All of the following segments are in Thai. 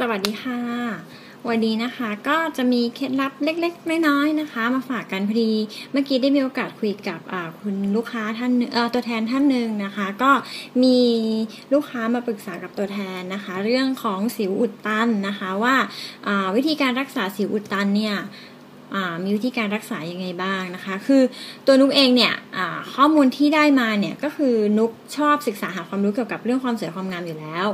สวัสดีค่ะ วันนี้นะคะก็จะมีเคล็ดลับเล็กๆ น้อยๆนะคะ มาฝากกันพอดี เมื่อกี้ได้มีโอกาสคุยกับคุณลูกค้าท่านตัวแทนท่านหนึ่งนะคะ ก็มีลูกค้ามาปรึกษากับตัวแทนนะคะ เรื่องของสิวอุดตันนะคะว่าวิธีการรักษาสิวอุดตันเนี่ยมีวิธีการรักษายังไงบ้างนะคะ คือตัวนุกเองเนี่ยข้อมูลที่ได้มาเนี่ยก็คือนุกชอบศึกษาหาความรู้เกี่ยวกับเรื่องความสวยความงามอยู่แล้ว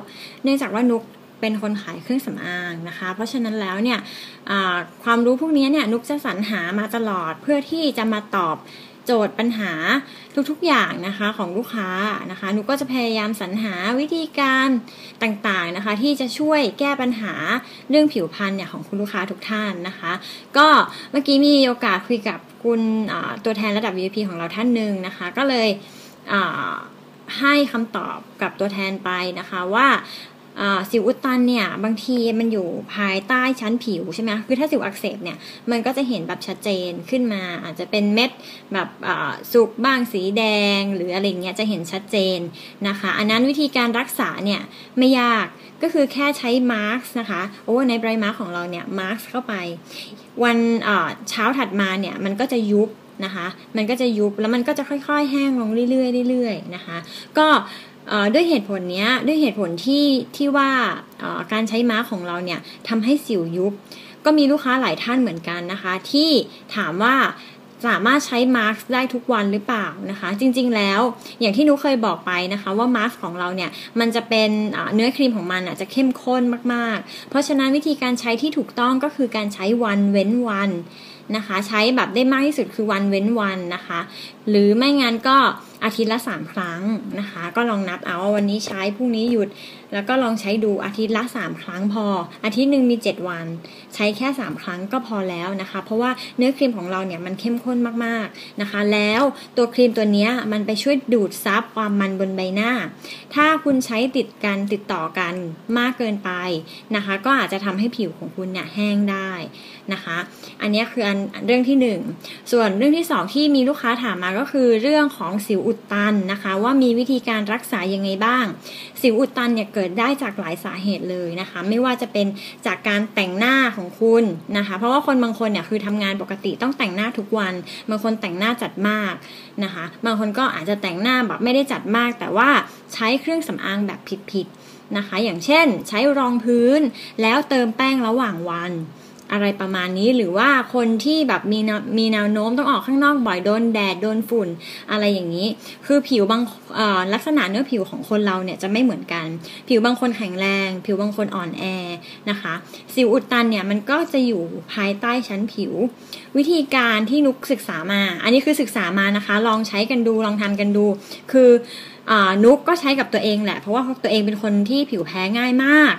เนื่องจากว่านุก เป็นคนขายเครื่องสำอางนะคะ เพราะฉะนั้นแล้วเนี่ยความรู้พวกนี้เนี่ยนุกจะสรรหามาตลอดเพื่อที่จะมาตอบโจทย์ปัญหาทุกๆอย่างนะคะของลูกค้านะคะนุกก็จะพยายามสรรหาวิธีการต่างๆนะคะ ที่จะช่วยแก้ปัญหาเรื่องผิวพรรณเนี่ยของคุณลูกค้าทุกท่านนะคะ ก็เมื่อกี้มีโอกาสคุยกับคุณตัวแทนระดับ VIP ของเราท่านหนึ่งนะคะ ก็เลยให้คำตอบกับตัวแทนไปนะคะว่า สิวอุดตันเนี่ยบางทีมันอยู่ภายใต้ชั้นผิวใช่ไหมคือถ้าสิวอักเสบเนี่ยมันก็จะเห็นแบบชัดเจนขึ้นมา อาจจะเป็นเม็ดแบบสุกบ้างสีแดง หรืออะไรเงี้ยจะเห็นชัดเจนนะคะ อันนั้นวิธีการรักษาเนี่ยไม่ยากก็คือแค่ใช้มาร์กนะคะโอ้ในไบรมาร์กของเราเนี่ยมาร์กเข้าไป วันเช้าถัดมาเนี่ยมันก็จะยุบนะคะ มันก็จะยุบแล้วมันก็จะค่อย ๆ แห้งลงเรื่อยๆเรื่อยๆนะคะ ก็ ด้วยเหตุผลนี้ด้วยเหตุผลที่ที่ว่าการใช้ม้าของเราเนี่ยทำให้สิวยุบ ก็มีลูกค้าหลายท่านเหมือนกันนะคะ ที่ถามว่าสามารถใช้มาร์กได้ทุกวันหรือเปล่านะคะ จริงๆแล้วอย่างที่นุเคยบอกไปนะคะว่ามาร์กของเราเนี่ยมันจะเป็นเนื้อครีมของมันจะเข้มข้นมากๆ เพราะฉะนั้นวิธีการใช้ที่ถูกต้องก็คือการใช้วันเว้นวันนะคะ ใช้แบบได้มากที่สุดคือวันเว้นวันนะคะ หรือไม่งั้นก็ อาทิตย์ละ 3 ครั้งนะคะ ก็ลองนับเอาว่าวันนี้ใช้พรุ่งนี้หยุด แล้วก็ลองใช้ดูอาทิตย์ละ 3 ครั้งพอ อาทิตย์หนึ่งมี 7 วัน ใช้แค่ 3 ครั้งก็พอแล้วนะคะ เพราะว่าเนื้อครีมของเราเนี่ยมันเข้มข้นมากๆนะคะ แล้วตัวครีมตัวนี้มันไปช่วยดูดซับความมันบนใบหน้า ถ้าคุณใช้ติดกันติดต่อกันมากเกินไปนะคะ ก็อาจจะทำให้ผิวของคุณเนี่ยแห้งได้นะคะ อันนี้คืออันเรื่องที่ 1 ส่วนเรื่องที่ 2 ที่มีลูกค้าถามมาก็คือเรื่องของสิวอุดตันนะคะ ว่ามีวิธีการรักษายังไงบ้าง สิวอุดตันเนี่ยเกิดได้จากหลายสาเหตุเลยนะคะ ไม่ว่าจะเป็นจากการแต่งหน้าของคุณนะคะ เพราะว่าคนบางคนเนี่ยคือทำงานปกติต้องแต่งหน้าทุกวัน บางคนแต่งหน้าจัดมากนะคะ บางคนก็อาจจะแต่งหน้าแบบไม่ได้จัดมาก แต่ว่าใช้เครื่องสำอางแบบผิดๆนะคะ อย่างเช่น ใช้รองพื้นแล้วเติมแป้งระหว่างวัน อะไรประมาณนี้ หรือว่าคนที่แบบมีมีแนวโน้มต้องออกข้างนอกบ่อยโดนแดดโดนฝุ่นอะไรอย่างนี้ คือผิวบางลักษณะเนื้อผิวของคนเราเนี่ยจะไม่เหมือนกัน ผิวบางคนแข็งแรง ผิวบางคนอ่อนแอนะคะ สิวอุดตันเนี่ยมันก็จะอยู่ภายใต้ชั้นผิว วิธีการที่นุกศึกษามา อันนี้คือศึกษามานะคะ ลองใช้กันดูลองทำกันดู คืออนุกก็ใช้กับตัวเองแหละเพราะว่าตัวเองเป็นคนที่ผิวแพ้ง่ายมาก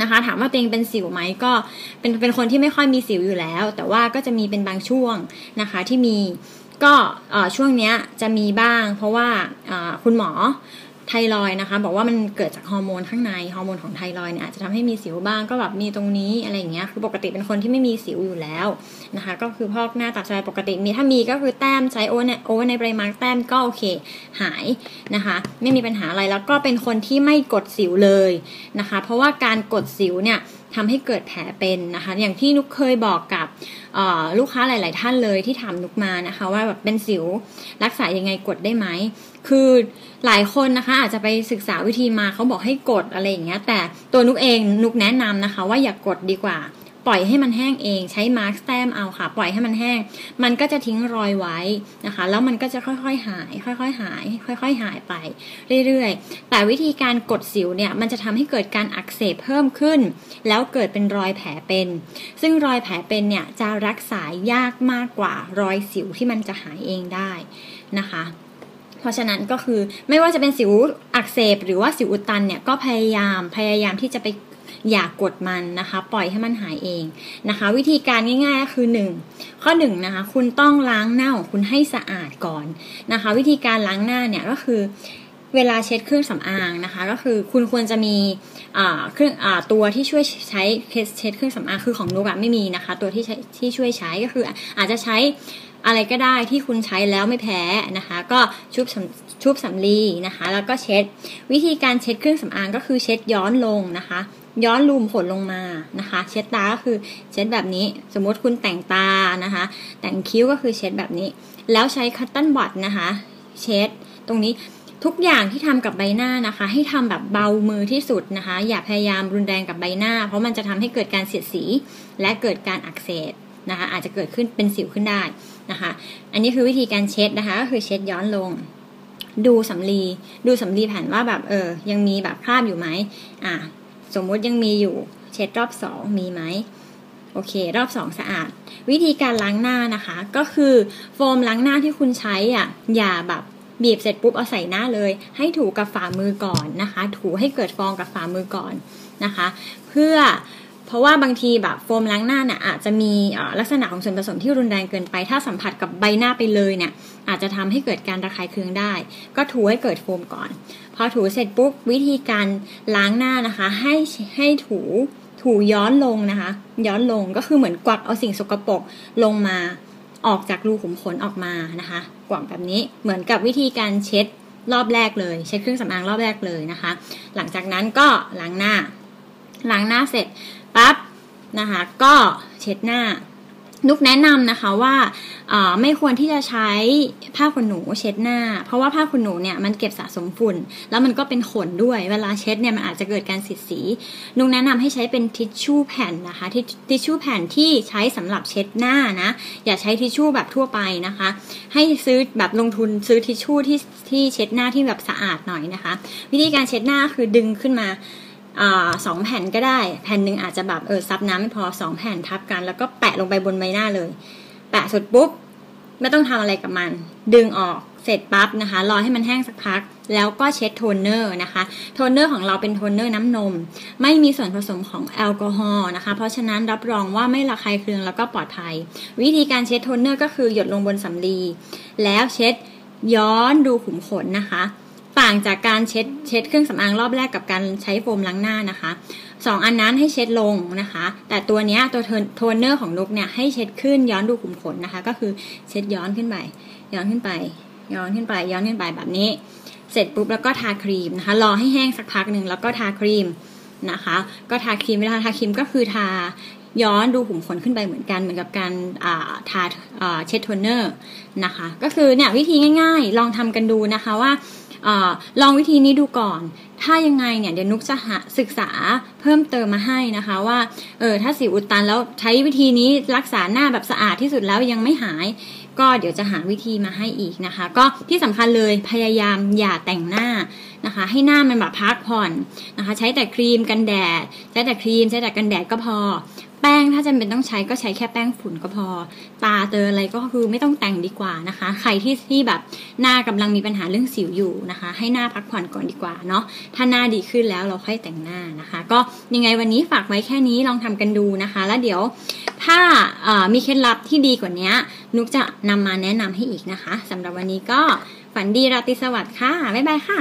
นะคะ ถามว่าตัวเองเป็นสิวไหมก็เป็นเป็นคนที่ไม่ค่อยมีสิวอยู่แล้ว แต่ว่าก็จะมีเป็นบางช่วงนะคะที่มีก็ช่วงนี้จะมีบ้าง เพราะว่าคุณหมอ ไทรอยนะคะ บอกว่ามันเกิดจากฮอร์โมนข้างในฮอร์โมนของไทรอยเนี่ยอาจจะทำให้มีสิวบ้างก็แบบมีตรงนี้อะไรอย่างเงี้ยคือปกติเป็นคนที่ไม่มีสิวอยู่แล้วนะคะ ก็คือพอกหน้าตัดใจปกติมีถ้ามีก็คือแต้มใช้โอเนโอในปริมาณแต้มก็โอเค หายนะคะ ไม่มีปัญหาอะไรแล้วก็เป็นคนที่ไม่กดสิวเลยนะคะ เพราะว่าการกดสิวเนี่ย ทำให้เกิดแผลเป็นนะคะ อย่างที่นุกเคยบอกกับลูกค้าหลาย ๆ ท่านเลยที่ถามนุกมานะคะ ว่าแบบเป็นสิวรักษายังไงกดได้ไหม คือหลายคนนะคะ อาจจะไปศึกษาวิธีมาเขาบอกให้กดอะไรอย่างเงี้ย แต่ตัวนุกเองนุกแนะนำนะคะ ว่าอย่ากกดดีกว่า ปล่อยให้มันแห้งเองใช้มาร์กแต้มเอาค่ะ ปล่อยให้มันแห้ง มันก็จะทิ้งรอยไว้นะคะ แล้วมันก็จะค่อยๆหาย ค่อยๆหาย ค่อย ๆ หายไปเรื่อยๆ แต่วิธีการกดสิวเนี่ยมันจะทำให้เกิดการอักเสบเพิ่มขึ้น แล้วเกิดเป็นรอยแผลเป็น ซึ่งรอยแผลเป็นเนี่ยจะรักษายากมากกว่ารอยสิวที่มันจะหายเองได้นะคะเพราะฉะนั้นก็คือไม่ว่าจะเป็นสิวอักเสบหรือว่าสิวอุดตันเนี่ยก็พยายามพยายามที่จะไป อย่ากกดมันนะคะ ปล่อยให้มันหายเองนะคะ วิธีการง่ายๆก็คือ 1 ข้อ1นะคะคุณต้องล้างหน้าของคุณให้สะอาดก่อนนะคะ วิธีการล้างหน้าเนี่ยก็คือเวลาเช็ดเครื่องสำอางนะคะ ก็คือคุณควรจะมีเครื่องอตัวที่ช่วยใช้เช็ดเครื่องสำอางคือของนุกอะไม่มีนะคะ ตัวที่ที่ช่วยใช้ก็คือ อาจจะใช้อะไรก็ได้ที่คุณใช้แล้วไม่แพ้นะคะ ก็ชุบชุบสำลีนะคะ แล้วก็เช็ด วิธีการเช็ดเครื่องสำอางก็คือเช็ดย้อนลงนะคะ ย้อนรูมขนลงมานะคะ เช็ดตาก็คือเช็ดแบบนี้ สมมติคุณแต่งตานะคะ แต่งคิ้วก็คือเช็ดแบบนี้ แล้วใช้คัตตันบัตนะคะ เช็ดตรงนี้ทุกอย่างที่ทำกับใบหน้านะคะ ให้ทำแบบเบามือที่สุดนะคะ อย่าพยายามรุนแรงกับใบหน้า เพราะมันจะทำให้เกิดการเสียดสี และเกิดการอักเสบนะคะ อาจจะเกิดขึ้นเป็นสิวขึ้นได้นะคะ อันนี้คือวิธีการเช็ดนะคะก็คือเช็ดย้อนลง ดูสำลีดูสำลีแผ่นว่าแบบเออยังมีแบบคราบอยู่ไหมอ่า สมมุติยังมีอยู่ เช็ดรอบสองมีไหมโอเค รอบสองสะอาด วิธีการล้างหน้านะคะ ก็คือโฟมล้างหน้าที่คุณใช้อะอย่าแบบบีบเสร็จปุ๊บเอาใส่หน้าเลย ให้ถูกับฝ่ามือก่อนนะคะ ถูให้เกิดฟองกับฝ่ามือก่อนนะคะ เพื่อ เพราะว่าบางทีแบบโฟมล้างหน้าเนี่ยอาจจะมีลักษณะของส่วนผสมที่รุนแรงเกินไป ถ้าสัมผัสกับใบหน้าไปเลยเนี่ยอาจจะทำให้เกิดการระคายเคืองได้ ก็ถูให้เกิดโฟมก่อน พอถูเสร็จปุ๊บวิธีการล้างหน้านะคะ ให้ให้ถูถูย้อนลงนะคะ ย้อนลงก็คือเหมือนกวักเอาสิ่งสกปรกลงมาออกจากรูขุมขนออกมานะคะกว่างแบบนี้เหมือนกับวิธีการเช็ดรอบแรกเลย เช็ดเครื่องสำอางรอบแรกเลยนะคะ หลังจากนั้นก็ล้างหน้าล้างหน้าเสร็จ ปั๊บนะคะก็เช็ดหน้า นุกแนะนำนะคะว่าไม่ควรที่จะใช้ผ้าขนหนูเช็ดหน้า เพราะว่าผ้าขนหนูเนี่ยมันเก็บสะสมฝุ่น แล้วมันก็เป็นขนด้วย เวลาเช็ดเนี่ยมันอาจจะเกิดการสีสี นุกแนะนำให้ใช้เป็นทิชชู่แผ่นนะคะทิชชู่แผ่นที่ใช้สำหรับเช็ดหน้านะ อย่าใช้ทิชชู่แบบทั่วไปนะคะ ให้ซื้อแบบลงทุนซื้อทิชชู่ที่ที่เช็ดหน้าที่แบบสะอาดหน่อยนะคะ วิธีการเช็ดหน้าคือดึงขึ้นมา สองแผ่นก็ได้ แผ่นหนึ่งอาจจะแบบเออซับน้ำไม่พอสองแผ่นทับกัน แล้วก็แปะลงไปบนใบหน้าเลย แปะสุดปุ๊บไม่ต้องทำอะไรกับมัน ดึงออกเสร็จปั๊บนะคะ รอให้มันแห้งสักพัก แล้วก็เช็ดโทนเนอร์นะคะ โทนเนอร์ของเราเป็นโทนเนอร์น้ำนม ไม่มีส่วนผสมของแอลกอฮอล์นะคะ เพราะฉะนั้นรับรองว่าไม่ระคายเคืองแล้วก็ปลอดภัย วิธีการเช็ดโทนเนอร์ก็คือหยดลงบนสำลีแล้วเช็ดย้อนดูขุมขนนะคะ ต่างจากการเช็ดเช็ดเครื่องสำอางรอบแรกกับการใช้โฟมล้างหน้านะคะสองอันนั้นให้เช็ดลงนะคะ แต่ตัวนี้ตัวโทนเนอร์ของนุกเนี่ยให้เช็ดขึ้นย้อนดูขุมขนนะคะ ก็คือเช็ดย้อนขึ้นไปย้อนขึ้นไป ย้อนขึ้นไป ย้อนขึ้นไปแบบนี้ เสร็จปุ๊บแล้วก็ทาครีมนะคะ รอให้แห้งสักพักหนึ่งแล้วก็ทาครีมนะคะ ก็ทาครีมเวลาทาครีมก็คือทาย้อนดูขุมขนขึ้นไปเหมือนกันเหมือนกับการทาเช็ดโทนเนอร์นะคะ ก็คือเนี่ยวิธีง่ายๆ ลองทำกันดูนะคะว่า ลองวิธีนี้ดูก่อน ถ้ายังไงเนี่ยเดี๋ยวนุกจะหาศึกษาเพิ่มเติมมาให้นะคะว่าเออถ้าสิวอุดตันแล้วใช้วิธีนี้รักษาหน้าแบบสะอาดที่สุดแล้วยังไม่หาย ก็เดี๋ยวจะหาวิธีมาให้อีกนะคะ ก็ที่สำคัญเลยพยายามอย่าแต่งหน้านะคะ ให้หน้ามันแบบพักผ่อนนะคะ ใช้แต่ครีมกันแดด ใช้แต่ครีม ใช้แต่กันแดดก็พอ แป้งถ้าจำเป็นต้องใช้ก็ใช้แค่แป้งฝุ่นก็พอ ตาเตออะไรก็คือไม่ต้องแต่งดีกว่านะคะ ใครที่ที่แบบหน้ากำลังมีปัญหาเรื่องสิวอยู่นะคะ ให้หน้าพักผ่อนก่อนดีกว่าเนาะถ้าหน้าดีขึ้นแล้วเราค่อยแต่งหน้านะคะ ก็ยังไงวันนี้ฝากไว้แค่นี้ลองทำกันดูนะคะ แล้วเดี๋ยว ถ้ามีเคล็ดลับที่ดีกว่านี้นุกจะนำมาแนะนำให้อีกนะคะสำหรับวันนี้ก็ฝันดีราตรีสวัสดิ์ค่ะ บ๊ายบายค่ะ